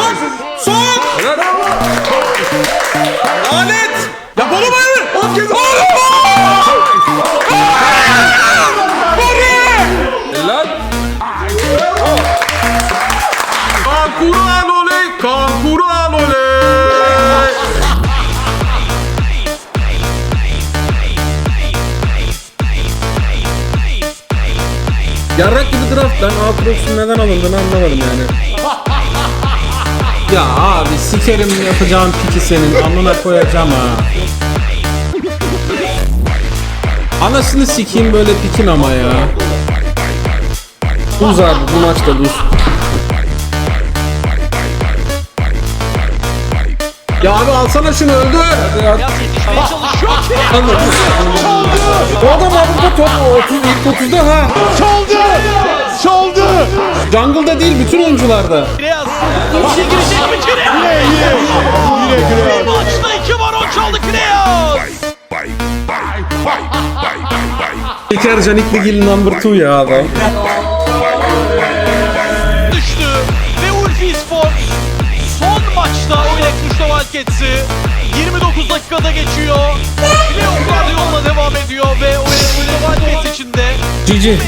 Son! Son! Lanet! Ya bunu mu? Helal. Kankuran oley! Kankuran oley! Yarrak gibi draft. Ben Aatrox'un neden alındığını anlamadım yani. Ya abi sikerim yapacağım piki senin amına koyacağım ha. Anasını sikeyim böyle pikin ama ya. Uz abi bu maçta uz. Ya abi alsana şunu öldür. Hadi ya. Ki. Bu adam Avrupa top 30 ilk 30'da ha. Çaldı! Çaldı! Jungle'da değil bütün oyuncularda. Kireaz. İçe girecek mi Kireaz? Yine yine. Yine Bir Kireaz. maçta iki baron çaldı Kireaz. İlker Canik Ligil number 2 ya adam. Düştü. Ve Ulfi Spor son maçta öyle kuşla Wildcats'i 29 dakikada geçiyor. Playoff'larda yoluna devam ediyor ve öyle öyle Wildcats için de GG.